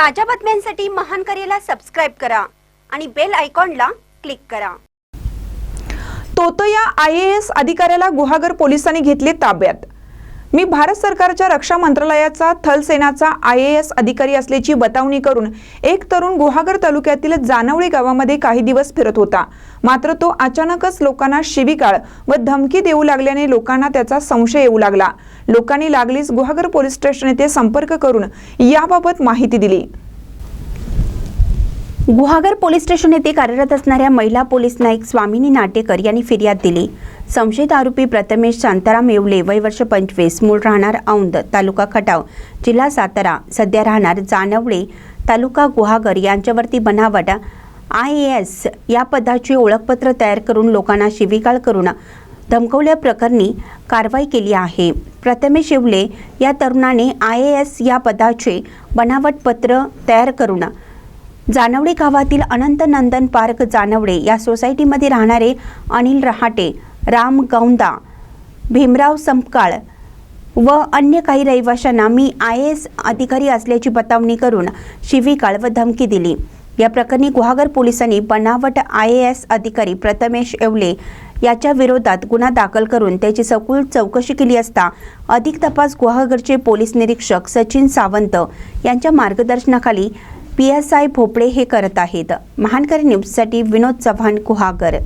ताज्या बातम्यांसाठी महान करेला सबस्क्राईब करा आणि बेल आयकॉनला क्लिक करा. तोतया आय ए एस अधिकाऱ्याला गुहागर पोलिसांनी घेतले ताब्यात. मी भारत सरकारच्या रक्षा मंत्रालयाचा थलसेनाचा आय ए एस अधिकारी असल्याची बतावणी करून एक तरुण गुहागर तालुक्यातील जानवळी गावामध्ये काही दिवस फिरत होता. मात्र तो अचानकच लोकांना शिवीगाळ व धमकी देऊ लागल्याने लोकांना त्याचा संशय येऊ लागला. लोकांनी लागलीच गुहागर पोलीस स्टेशन येथे संपर्क करून याबाबत माहिती दिली. गुहागर पोलीस स्टेशन येथे कार्यरत असणाऱ्या महिला पोलीस नाईक स्वामिनी नाटेकर यांनी फिर्याद दिली. संशयित आरोपी प्रथमेश शांताराम येवले वय वर्ष पंचवीस मूळ राहणार औंद तालुका खटाव जिल्हा सातारा सध्या राहणार जानवळे तालुका गुहागर यांच्यावरती बनावट आय ए एस या पदाचे ओळखपत्र तयार करून लोकांना शिवीगाळ करून धमकवल्याप्रकरणी कारवाई केली आहे. प्रथमेश येवले या तरुणाने आय ए एस या पदाचे बनावट पत्र तयार करून जानवडे गावातील अनंत नंदन पार्क जानवडे या सोसायटीमध्ये राहणारे अनिल रहाटे राम गौंदा भीमराव संपकाळ व अन्य काही रहिवाशांना मी आय एस अधिकारी असल्याची बतावणी करून शिवीकाळ व धमकी दिली. या प्रकरणी गुहागर पोलिसांनी बनावट आय ए एस अधिकारी प्रथमेश येवले याच्या विरोधात गुन्हा दाखल करून त्याची सखोल चौकशी केली असता अधिक तपास गुहागरचे पोलीस निरीक्षक सचिन सावंत यांच्या मार्गदर्शनाखाली पी एस आय भोपळे हे करत आहेत. महानकर न्यूजसाठी विनोद चव्हाण गुहागर.